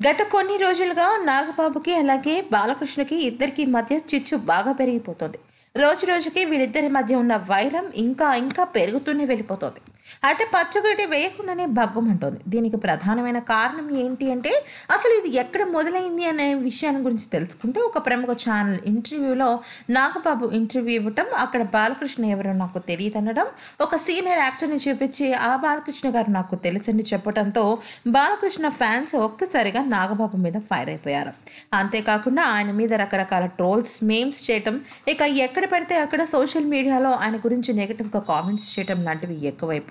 గత కొన్ని రోజులుగా నాగబాబుకి అలాగే బాలకృష్ణకి ఇద్దరికి మధ్య చిచ్చు బాగా పెరిగిపోతుంది. రోజు రోజుకి వీళ్ళిద్దరి మధ్య ఉన్న వైరం ఇంకా ఇంకా పెరుగుతూనే వెళ్ళిపోతుంది. అయితే పచ్చగడ్డి వేయకుండానే భగ్గమంటోంది దీనికి ప్రధానమైన కారణం ఏంటి అంటే అసలు ఇది ఎక్కడ మొదలైంది అనే విషయాన్ని గురించి తెలుసుకుంటే ఒక ప్రముఖ ఛానల్ ఇంటర్వ్యూలో నాగబాబు ఇంటర్వ్యూ ఇవ్వటం అక్కడ బాలకృష్ణ ఎవరో నాకు తెలియదు అనడం ఒక సీనియర్ యాక్టర్ని చూపించి ఆ బాలకృష్ణ గారు నాకు తెలుసని చెప్పడంతో బాలకృష్ణ ఫ్యాన్స్ ఒక్కసారిగా నాగబాబు మీద ఫైర్ అయిపోయారు. అంతేకాకుండా ఆయన మీద రకరకాల ట్రోల్స్ మేమ్స్ చేయటం ఇక ఎక్కడ పెడితే అక్కడ సోషల్ మీడియాలో ఆయన గురించి నెగిటివ్గా కామెంట్స్ చేయటం లాంటివి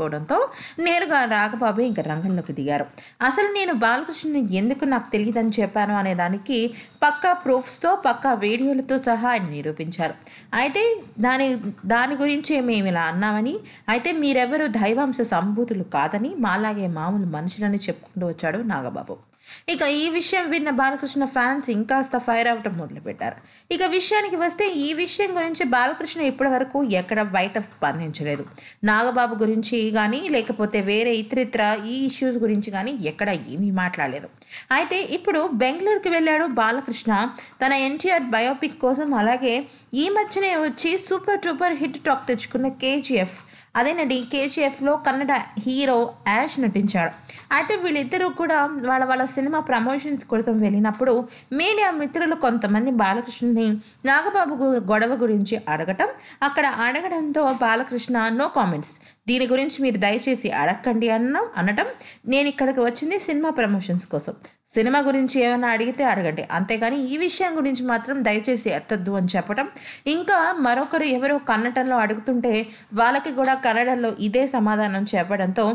ఎక్కువైపోవడంతో నేరుగా రాఘబాబు ఇంకా రంగంలోకి దిగారు. అసలు నేను బాలకృష్ణని ఎందుకు నాకు తెలియదని చెప్పాను అనే దానికి పక్కా ప్రూఫ్స్తో పక్కా వీడియోలతో సహా ఆయన నిరూపించారు. అయితే దాని దాని గురించి మేము ఇలా అన్నామని అయితే మీరెవరు దైవాంశ సంభూతులు కాదని మాలాగే మామూలు మనుషులని చెప్పుకుంటూ వచ్చాడు నాగబాబు. ఇక ఈ విషయం విన్న బాలకృష్ణ ఫ్యాన్స్ ఇంకాస్త ఫైర్ అవటం మొదలుపెట్టారు. ఇక విషయానికి వస్తే ఈ విషయం గురించి బాలకృష్ణ ఇప్పటి వరకు ఎక్కడ బయట స్పందించలేదు. నాగబాబు గురించి కానీ లేకపోతే వేరే ఇతరితర ఈ ఇష్యూస్ గురించి కానీ ఎక్కడ ఏమీ మాట్లాడలేదు. అయితే ఇప్పుడు బెంగళూరుకి వెళ్ళాడు బాలకృష్ణ. తన ఎన్టీఆర్ బయోపిక్ కోసం అలాగే ఈ మధ్యనే వచ్చి సూపర్ టూపర్ హిట్ టాక్ తెచ్చుకున్న కేజీఎఫ్. అదేనండి కేజీఎఫ్లో కన్నడ హీరో యాష్ నటించాడు. అయితే వీళ్ళిద్దరూ కూడా వాళ్ళ వాళ్ళ సినిమా ప్రమోషన్స్ కోసం వెళ్ళినప్పుడు మీడియా మిత్రులు కొంతమంది బాలకృష్ణని నాగబాబు గొడవ గురించి అడగటం అక్కడ అడగడంతో బాలకృష్ణ నో కామెంట్స్ దీని గురించి మీరు దయచేసి అడగండి అన్న అనటం నేను ఇక్కడికి వచ్చింది సినిమా ప్రమోషన్స్ కోసం. సినిమా గురించి ఏమైనా అడిగితే అడగండి. అంతేగాని ఈ విషయం గురించి మాత్రం దయచేసి ఎత్తద్దు అని చెప్పడం ఇంకా మరొకరు ఎవరో కన్నడంలో అడుగుతుంటే వాళ్ళకి కూడా కన్నడంలో ఇదే సమాధానం చెప్పడంతో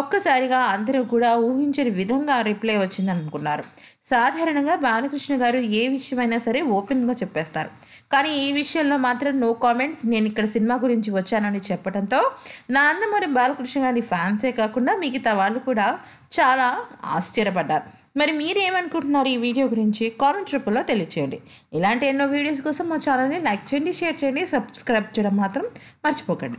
ఒక్కసారిగా అందరూ కూడా ఊహించని విధంగా రిప్లై వచ్చిందని అనుకున్నారు సాధారణంగా బాలకృష్ణ గారు ఏ విషయమైనా సరే ఓపెన్గా చెప్పేస్తారు. కానీ ఈ విషయంలో మాత్రం నో కామెంట్స్ నేను ఇక్కడ సినిమా గురించి వచ్చానని చెప్పడంతో నా అందమరి బాలకృష్ణ గారి ఫ్యాన్సే కాకుండా మిగతా వాళ్ళు కూడా చాలా ఆశ్చర్యపడ్డారు. మరి మీరు ఏమనుకుంటున్నారు ఈ వీడియో గురించి? కామెంట్ రూపంలో తెలియచేయండి. ఇలాంటి ఎన్నో వీడియోస్ కోసం మా ఛానల్ని లైక్ చేయండి షేర్ చేయండి సబ్స్క్రైబ్ చేయడం మాత్రం మర్చిపోకండి.